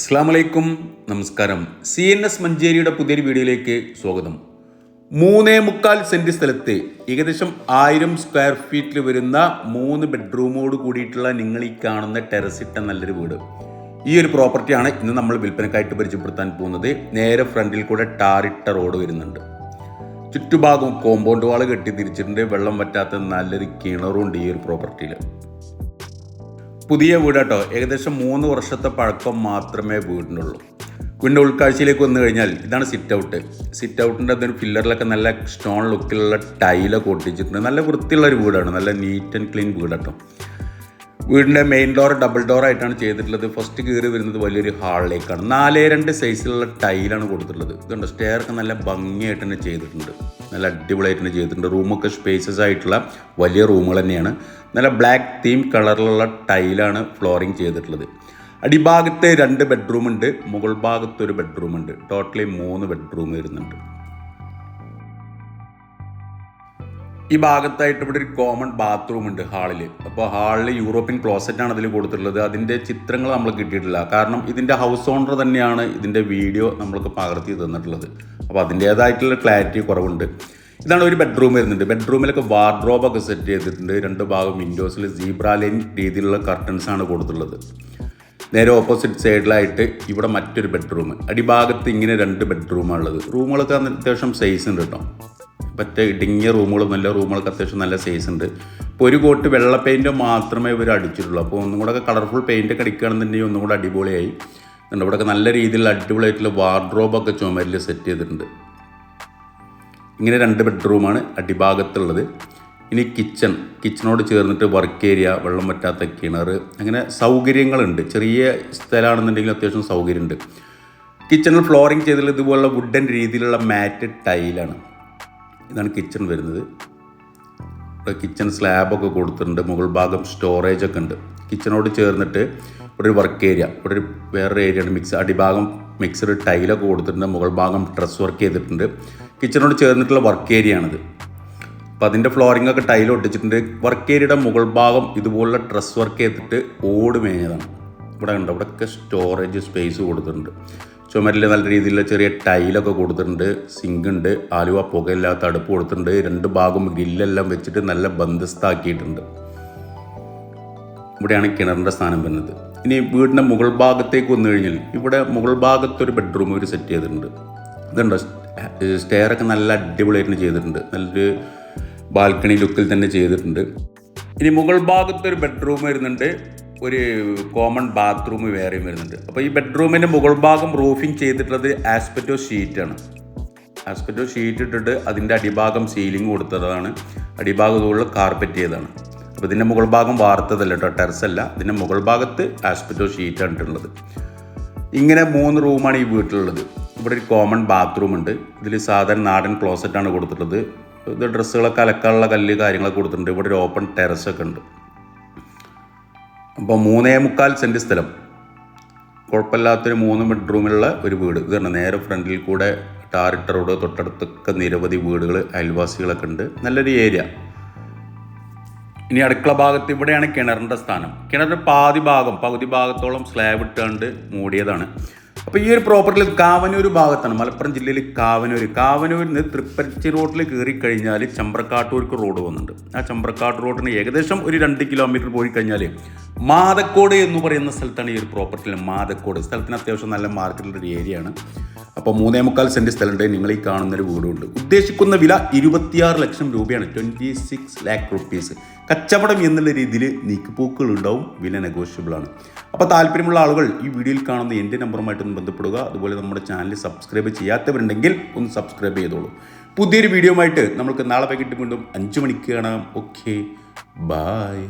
അസ്സാം വലൈക്കും നമസ്കാരം. സി എൻ എസ് മഞ്ചേരിയുടെ പുതിയൊരു വീഡിയോയിലേക്ക് സ്വാഗതം. മൂന്നേ മുക്കാൽ സെന്റ് സ്ഥലത്ത് ഏകദേശം ആയിരം സ്ക്വയർ ഫീറ്റിൽ വരുന്ന മൂന്ന് ബെഡ്റൂമോട് കൂടിയിട്ടുള്ള നിങ്ങൾ ഈ കാണുന്ന ടെറസിട്ട നല്ലൊരു വീട്. ഈ ഒരു പ്രോപ്പർട്ടിയാണ് ഇന്ന് നമ്മൾ വിൽപ്പനക്കായിട്ട് പരിചയപ്പെടുത്താൻ പോകുന്നത്. നേരെ ഫ്രണ്ടിൽ കൂടെ ടാറിട്ട റോഡ് വരുന്നുണ്ട്. ചുറ്റുഭാഗവും കോമ്പൗണ്ട് വാൾ കെട്ടി തിരിച്ചിട്ടുണ്ട്. വെള്ളം പറ്റാത്ത നല്ലൊരു കിണറുണ്ട് ഈ ഒരു പ്രോപ്പർട്ടിയിൽ പുതിയ വീടാട്ടോ. ഏകദേശം മൂന്ന് വർഷത്തെ പഴക്കം മാത്രമേ വീടിനുള്ളൂ. വീടിന്റെ ഉൾക്കാഴ്ചയിലേക്ക് വന്നു കഴിഞ്ഞാൽ ഇതാണ് സിറ്റ് ഔട്ട് സിറ്റ് ഔട്ടിന്റെ അതൊരു പില്ലറിലൊക്കെ നല്ല സ്റ്റോൺ ലുക്കിലുള്ള ടൈലൊക്കെ ഒട്ടിച്ചിട്ടുണ്ട്. നല്ല വൃത്തിയുള്ള ഒരു വീടാണ്. നല്ല നീറ്റ് ആൻഡ് ക്ലീൻ വീടാട്ടോ. വീടിന്റെ മെയിൻ ഡോർ ഡബിൾ ഡോർ ആയിട്ടാണ് ചെയ്തിട്ടുള്ളത്. ഫസ്റ്റ് കയറി വരുന്നത് വലിയൊരു ഹാളിലേക്കാണ് നാലേ രണ്ട് സൈസിലുള്ള ടൈലാണ് കൊടുത്തിട്ടുള്ളത്. ഇതുണ്ട് സ്റ്റെയർക്ക് നല്ല ഭംഗിയായിട്ട് തന്നെ ചെയ്തിട്ടുണ്ട്. നല്ല അടിപൊളിയായിട്ട് തന്നെ ചെയ്തിട്ടുണ്ട്. റൂമൊക്കെ സ്പേസസ് ആയിട്ടുള്ള വലിയ റൂമുകൾ തന്നെയാണ്. നല്ല ബ്ലാക്ക് തീം കളറിലുള്ള ടൈലാണ് ഫ്ലോറിങ് ചെയ്തിട്ടുള്ളത്. അടിഭാഗത്ത് രണ്ട് ബെഡ്റൂം ഉണ്ട് മുകൾ ഭാഗത്ത് ഒരു ബെഡ്റൂം ഉണ്ട്. ടോട്ടലി മൂന്ന് ബെഡ്റൂം വരുന്നുണ്ട്. ഈ ഭാഗത്തായിട്ട് ഇവിടെ ഒരു കോമൺ ബാത്റൂം ഉണ്ട് ഹാളിൽ അപ്പോൾ ഹാളിൽ യൂറോപ്യൻ ക്ലോസറ്റ് ആണ് അതിൽ കൊടുത്തിട്ടുള്ളത്. അതിന്റെ ചിത്രങ്ങൾ നമ്മൾ കിട്ടിയിട്ടില്ല. കാരണം ഇതിന്റെ ഹൗസ് ഓണർ തന്നെയാണ് ഇതിന്റെ വീഡിയോ നമ്മൾക്ക് പകർത്തി തന്നിട്ടുള്ളത്. അപ്പോൾ അതിന്റേതായിട്ടുള്ള ക്ലാരിറ്റി കുറവുണ്ട്. ഇതാണ് ഒരു ബെഡ്റൂം വരുന്നുണ്ട്. ബെഡ്റൂമിലൊക്കെ വാർഡ്രോബൊക്കെ സെറ്റ് ചെയ്തിട്ടുണ്ട്. രണ്ട് ഭാഗം വിൻഡോസിൽ സീബ്ര ലൈൻ രീതിയിലുള്ള ആണ് കൊടുത്തിട്ടുള്ളത്. നേരെ ഓപ്പോസിറ്റ് സൈഡിലായിട്ട് ഇവിടെ മറ്റൊരു ബെഡ്റൂം അടിഭാഗത്ത് ഇങ്ങനെ രണ്ട് ബെഡ്റൂമാണ് ഉള്ളത് റൂമുകളൊക്കെ അത്യാവശ്യം സൈസ് ഉണ്ട് കേട്ടോ. മറ്റേ ഇടുങ്ങിയ റൂമുകളും നല്ല റൂമുകളൊക്കെ അത്യാവശ്യം നല്ല സൈസ് ഉണ്ട്. ഇപ്പോൾ ഒരു കോട്ട് വെള്ള പെയിന്റ് മാത്രമേ ഇവർ അടിച്ചിട്ടുള്ളൂ. അപ്പോൾ ഒന്നും കൂടെ കളർഫുൾ പെയിന്റ് ഒക്കെ അടിക്കുകയാണെന്നുണ്ടെങ്കിൽ ഒന്നും കൂടെ അടിപൊളിയായി. ഉണ്ട് ഇവിടെയൊക്കെ നല്ല രീതിയിലുള്ള അടിപൊളിയായിട്ടുള്ള വാർഡ്രോബൊക്കെ ചുമരിൽ സെറ്റ് ചെയ്തിട്ടുണ്ട്. ഇങ്ങനെ രണ്ട് ബെഡ്റൂമാണ് അടിഭാഗത്തുള്ളത്. ഇനി കിച്ചൺ കിച്ചണോട് ചേർന്നിട്ട് വർക്ക് ഏരിയ വെള്ളം പറ്റാത്ത കിണർ അങ്ങനെ സൗകര്യങ്ങളുണ്ട്. ചെറിയ സ്ഥലമാണെന്നുണ്ടെങ്കിൽ അത്യാവശ്യം സൗകര്യമുണ്ട്. കിച്ചണിൽ ഫ്ലോറിങ് ചെയ്തിട്ടുള്ള ഇതുപോലുള്ള വുഡൻ രീതിയിലുള്ള മാറ്റ് ടൈലാണ് ഇതാണ് കിച്ചൺ വരുന്നത്. ഇവിടെ കിച്ചൺ സ്ലാബൊക്കെ കൊടുത്തിട്ടുണ്ട്. മുകൾ ഭാഗം സ്റ്റോറേജ് ഒക്കെ ഉണ്ട്. കിച്ചണോട് ചേർന്നിട്ട് ഇവിടെ ഒരു വർക്ക് ഏരിയ ഇവിടെ ഒരു വേറൊരു ഏരിയ ഉണ്ട്. മിക്സ് അടിഭാഗം മിക്സഡ് ടൈലൊക്കെ കൊടുത്തിട്ടുണ്ട്. മുകൾ ഭാഗം ഡ്രസ് വർക്ക് ചെയ്തിട്ടുണ്ട്. കിച്ചണോട് ചേർന്നിട്ടുള്ള വർക്ക് ഏരിയ ആണിത്. അപ്പം അതിന്റെ ഫ്ലോറിംഗ് ഒക്കെ ടൈൽ ഒട്ടിച്ചിട്ടുണ്ട്. വർക്ക് ഏരിയയുടെ മുകൾ ഭാഗം ഇതുപോലുള്ള ഡ്രസ് വർക്ക് ചെയ്തിട്ട് ഓട് മേഞ്ഞതാണ്. ഇവിടെ ഉണ്ട് ഇവിടെയൊക്കെ സ്റ്റോറേജ് സ്പേസ് കൊടുത്തിട്ടുണ്ട്. ചുമരിൽ നല്ല രീതിയിലുള്ള ചെറിയ ടൈലൊക്കെ കൊടുത്തിട്ടുണ്ട്. സിങ്ക് ഉണ്ട് ആലുവ പുകയില്ലാത്ത അടുപ്പ് കൊടുത്തിട്ടുണ്ട്. രണ്ട് ഭാഗം ഗ്രില്ലെല്ലാം വെച്ചിട്ട് നല്ല ബന്ധസ്ഥാക്കിയിട്ടുണ്ട്. ഇവിടെയാണ് കിണറിന്റെ സ്ഥാനം വരുന്നത്. ഇനി വീടിന്റെ മുകൾ ഭാഗത്തേക്ക് വന്നു കഴിഞ്ഞാൽ ഇവിടെ മുകൾ ഭാഗത്തൊരു ബെഡ്റൂം ഒരു സെറ്റ് ചെയ്തിട്ടുണ്ട്. ഇതുണ്ടോ? സ്റ്റെയറൊക്കെ നല്ല അടിപൊളിയായിട്ട് ചെയ്തിട്ടുണ്ട്. നല്ലൊരു ബാൽക്കണി ലുക്കിൽ തന്നെ ചെയ്തിട്ടുണ്ട്. ഇനി മുകൾ ഭാഗത്തൊരു ബെഡ്റൂം വരുന്നുണ്ട്. ഒരു കോമൺ ബാത്റൂം വേറെയും വരുന്നുണ്ട്. അപ്പോൾ ഈ ബെഡ്റൂമിന്റെ മുകൾ ഭാഗം റൂഫിംഗ് ചെയ്തിട്ടുള്ളത് ആസ്പെറ്റോ ഷീറ്റാണ് ആസ്പെറ്റോ ഷീറ്റ് ഇട്ടിട്ട് അതിന്റെ അടിഭാഗം സീലിംഗ് കൊടുത്തതാണ്. അടിഭാഗത്തുള്ള കാർപ്പറ്റ് ചെയ്തതാണ്. അപ്പോൾ ഇതിന്റെ മുകൾ ഭാഗം വാർത്തതല്ല കേട്ടോ ടെറസല്ല ഇതിന്റെ മുകൾ ഭാഗത്ത് ആസ്പെറ്റോ ഷീറ്റാണ് ഇട്ടുള്ളത് ഇങ്ങനെ മൂന്ന് റൂമാണ് ഈ വീട്ടിലുള്ളത്. ഇവിടെ ഒരു കോമൺ ബാത്റൂം ഉണ്ട്. ഇതിൽ സാധാരണ നാടൻ ക്ലോസറ്റാണ് കൊടുത്തിട്ടുള്ളത്. ഇത് ഡ്രസ്സുകളൊക്കെ അലക്കാനുള്ള കല്ല് കാര്യങ്ങളൊക്കെ കൊടുത്തിട്ടുണ്ട്. ഇവിടെ ഒരു ഓപ്പൺ ടെറസ് ഒക്കെ ഉണ്ട്. അപ്പോൾ മൂന്നേ മുക്കാൽ സെന്റ് സ്ഥലം. കുഴപ്പമില്ലാത്തൊരു മൂന്ന് ബെഡ്റൂമിലുള്ള ഒരു വീട്. തന്നെ നേരെ ഫ്രണ്ടിൽ കൂടെ ടാറിട്ട റോഡ് തൊട്ടടുത്തൊക്കെ നിരവധി വീടുകൾ അയൽവാസികളൊക്കെ ഉണ്ട്. നല്ലൊരു ഏരിയ ഇനി അടുക്കള ഭാഗത്ത് ഇവിടെയാണ് കിണറിന്റെ സ്ഥാനം. കിണറിന്റെ പാതി ഭാഗം പകുതി ഭാഗത്തോളം സ്ലാബ് ഇട്ടുകൊണ്ട് മൂടിയതാണ്. അപ്പോൾ ഈ ഒരു പ്രോപ്പർട്ടിയിൽ കാവനൂർ ഭാഗത്താണ്. മലപ്പുറം ജില്ലയിൽ കാവനൂർ കാവനൂരിൽ നിന്ന് തൃപ്പരച്ചി റോഡിൽ കയറി കഴിഞ്ഞാൽ ചമ്പ്രക്കാട്ടൂർക്ക് റോഡ് വന്നിട്ടുണ്ട് ആ ചമ്പ്രക്കാട്ടൂർ റോഡിന് ഏകദേശം ഒരു രണ്ട് കിലോമീറ്റർ പോയി കഴിഞ്ഞാൽ മാതക്കോട് എന്ന് പറയുന്ന സ്ഥലത്താണ് ഈ ഒരു പ്രോപ്പർട്ടിയിൽ മാതക്കോട്. സ്ഥലത്തിന് അത്യാവശ്യം നല്ല മാർക്കറ്റുള്ള ഒരു ഏരിയയാണ് അപ്പോൾ മൂന്നേ മുക്കാൽ സെന്റ് സ്ഥലമുണ്ട്. നിങ്ങൾ ഈ കാണുന്നൊരു വീടുണ്ട്. ഉദ്ദേശിക്കുന്ന വില ഇരുപത്തിയാറ് ലക്ഷം രൂപയാണ്. ട്വന്റി സിക്സ് ലാക്ക് റുപ്പീസ് കച്ചവടം എന്നുള്ള രീതിയിൽ നീക്കുപോക്കുകൾ ഉണ്ടാവും വില നെഗോഷ്യബിൾ ആണ്. അപ്പോൾ താല്പര്യമുള്ള ആളുകൾ ഈ വീഡിയോയിൽ കാണുന്ന എന്റെ നമ്പറുമായിട്ടൊന്ന് ബന്ധപ്പെടുക. അതുപോലെ നമ്മുടെ ചാനൽ സബ്സ്ക്രൈബ് ചെയ്യാത്തവരുണ്ടെങ്കിൽ ഒന്ന് സബ്സ്ക്രൈബ് ചെയ്തോളൂ. പുതിയൊരു വീഡിയോ ആയിട്ട് നമുക്ക് നാളെ വൈകിട്ട് വീണ്ടും അഞ്ച് മണിക്ക് കാണാം ഓക്കെ ബായ്